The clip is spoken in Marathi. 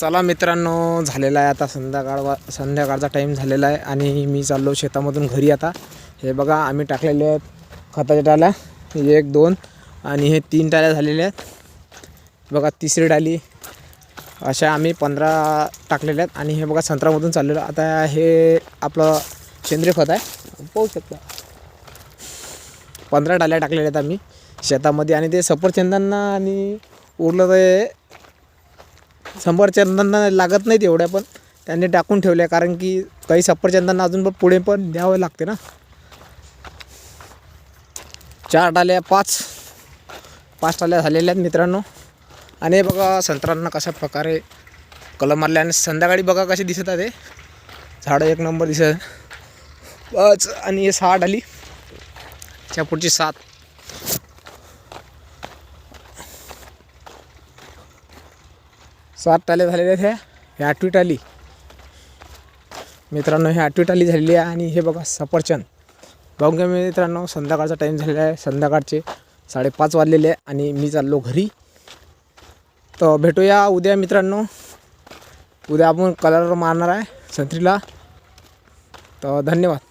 चला मित्रांनो झालेला आहे आता संध्याकाळ संध्याकाळचा टाईम झालेला आहे आणि मी चाललो शेतामधून घरी आता. हे बघा आम्ही टाकलेले आहेत खताच्या टाल्या एक दोन आणि हे तीन टाल्या झालेल्या आहेत. बघा तिसरी डाली. अशा आम्ही पंधरा टाकलेल्या आहेत आणि हे बघा संत्रामधून चाललेलं. आता हे आपलं सेंद्रिय खत आहे. पाहू शकता. पंधरा डाल्या टाकलेल्या आहेत आम्ही शेतामध्ये आणि ते सफरचंदांना आणि उरलं ते सफरचंदांना लागत नाहीत एवढ्या पण त्यांनी टाकून ठेवल्या कारण की काही सफरचंदांना अजून पण पुढे पण द्यावं लागते ना. चार टाल्या पाच. पाच टाल्या झालेल्या आहेत मित्रांनो. आणि हे बघा संत्रांना कशा प्रकारे कलम मारले आणि संध्याकाळी बघा कसे दिसत आहे ते. झाडं एक नंबर दिसत पाच आणि हे सहा डाली त्या पुढची सात. सात टाल्या झालेले आहेत ह्या. हे आठवी टाली मित्रांनो हे आठवी टाली झालेली आहे आणि हे बघा सफरचंद. बघून घ्या मित्रांनो संध्याकाळचा टाईम झालेला आहे. संध्याकाळचे साडेपाच वाजलेले आहे आणि मी चाललो घरी. तर भेटूया उद्या मित्रांनो. उद्या आपण कलर मारणार आहे संत्रीला. तर धन्यवाद.